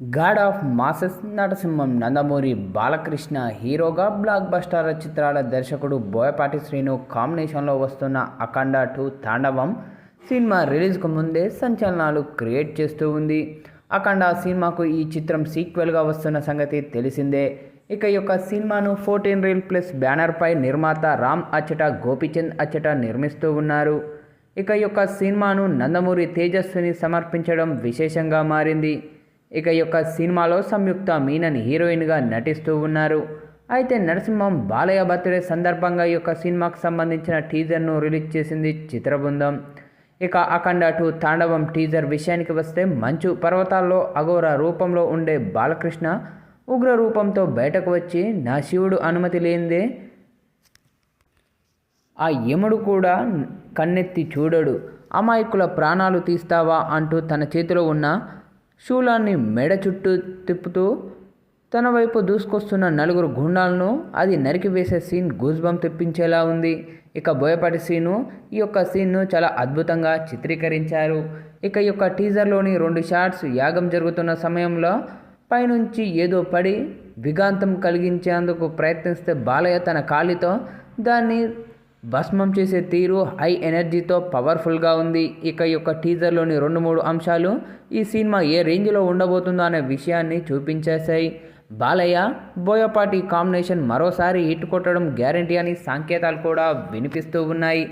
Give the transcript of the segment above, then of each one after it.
God of masses Narasimham Nandamuri Balakrishna హీరోగా block buster చిత్రాల దర్శకుడు బోయపాటి శ్రీను కాంబినేషన్లో వస్తున్న అఖండ టూ తాండవం సినిమా రిలీజ్కు ముందే సంచలనాలు క్రియేట్ చేస్తూ ఉంది. అఖండ సినిమాకు ఈ చిత్రం సీక్వెల్గా వస్తున్న సంగతి తెలిసిందే. ఇక ఈ యొక్క సినిమాను ఫోర్టీన్ రీల్ ప్లస్ బ్యానర్పై నిర్మాత రామ్ అచ్చట గోపిచంద్ అచ్చట నిర్మిస్తూ ఉన్నారు. ఇక ఈ యొక్క సినిమాను నందమూరి తేజస్విని సమర్పించడం విశేషంగా మారింది. ఇక ఈ యొక్క సినిమాలో సంయుక్త మీనన్ హీరోయిన్గా నటిస్తూ ఉన్నారు. అయితే నరసింహం బాలయ్య బర్త్డే సందర్భంగా ఈ యొక్క సినిమాకు సంబంధించిన టీజర్ను రిలీజ్ చేసింది చిత్రబృందం. ఇక అఖండ టూ తాండవం టీజర్ విషయానికి వస్తే మంచు పర్వతాల్లో అఘోర రూపంలో ఉండే బాలకృష్ణ ఉగ్ర రూపంతో బయటకు వచ్చి నా శివుడు అనుమతి లేనిదే ఆ యముడు కూడా కన్నెత్తి చూడడు. అమాయకుల ప్రాణాలు తీస్తావా అంటూ తన చేతిలో ఉన్న శూలాన్ని మెడ చుట్టూ తిప్పుతూ తన వైపు దూసుకొస్తున్న నలుగురు గుండాలను అది నరికివేసే సీన్ గూజ్బం తెప్పించేలా ఉంది. ఇక బోయపాటి సీను ఈ యొక్క సీన్ను చాలా అద్భుతంగా చిత్రీకరించారు. ఇక ఈ యొక్క టీజర్లోని రెండు షాట్స్ యాగం జరుగుతున్న సమయంలో పైనుంచి ఏదో పడి విగాంతం కలిగించేందుకు ప్రయత్నిస్తే బాలయ్య తన కాలితో దాన్ని భస్మం చేసే తీరు హై ఎనర్జీతో పవర్ఫుల్గా ఉంది. ఇక ఈ యొక్క టీజర్లోని రెండు మూడు అంశాలు ఈ సినిమా ఏ రేంజ్లో ఉండబోతుందో అనే విషయాన్ని చూపించేశాయి. బాలయ్య బోయపాటి కాంబినేషన్ మరోసారి హిట్ కొట్టడం గ్యారంటీ అని సంకేతాలు కూడా వినిపిస్తూ ఉన్నాయి.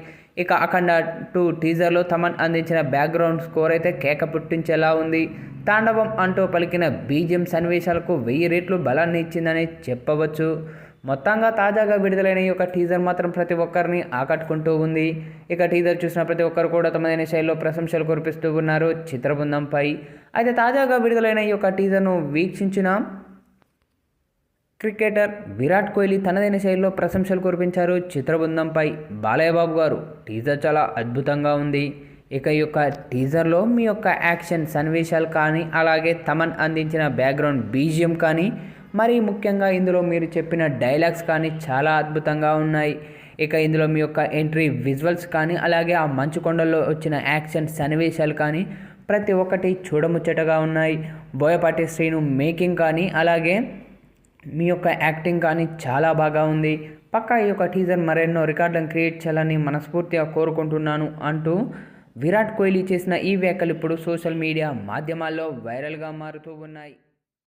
ఇక అఖండ టూ టీజర్లో తమన్ అందించిన బ్యాక్గ్రౌండ్ స్కోర్ అయితే కేక పుట్టించేలా ఉంది. తాండవం అంటూ పలికిన బీజిఎం సన్నివేశాలకు వెయ్యి రేట్లు బలాన్ని ఇచ్చిందని చెప్పవచ్చు. మొత్తంగా తాజాగా విడుదలైన ఈ యొక్క టీజర్ మాత్రం ప్రతి ఒక్కరిని ఆకట్టుకుంటూ ఉంది. ఇక టీజర్ చూసిన ప్రతి ఒక్కరు కూడా తమదైన శైలిలో ప్రశంసలు కురిపిస్తూ ఉన్నారు. చిత్రబృందంపై అయితే తాజాగా విడుదలైన ఈ యొక్క టీజర్ను వీక్షించిన క్రికెటర్ విరాట్ కోహ్లీ తనదైన శైలిలో ప్రశంసలు కురిపించారు. చిత్రబృందంపై బాలయ్యబాబు గారు టీజర్ చాలా అద్భుతంగా ఉంది. ఇక ఈ యొక్క టీజర్లో మీ యొక్క యాక్షన్ సన్నివేశాలు కానీ అలాగే తమన్ అందించిన బ్యాక్గ్రౌండ్ బీజియం కానీ మరీ ముఖ్యంగా ఇందులో మీరు చెప్పిన డైలాగ్స్ కానీ చాలా అద్భుతంగా ఉన్నాయి. ఇక ఇందులో మీ యొక్క ఎంట్రీ విజువల్స్ కానీ అలాగే ఆ మంచు కొండల్లో వచ్చిన యాక్షన్ సన్నివేశాలు కానీ ప్రతి ఒక్కటి చూడముచ్చటగా ఉన్నాయి. బోయపాటి శ్రీను మేకింగ్ కానీ అలాగే మీ యొక్క యాక్టింగ్ కానీ చాలా బాగా ఉంది. పక్కా ఈ యొక్క టీజర్ మరెన్నో రికార్డులను క్రియేట్ చేయాలని మనస్ఫూర్తిగా కోరుకుంటున్నాను అంటూ విరాట్ కోహ్లీ చేసిన ఈ వ్యాఖ్యలు ఇప్పుడు సోషల్ మీడియా మాధ్యమాల్లో వైరల్గా మారుతూ ఉన్నాయి.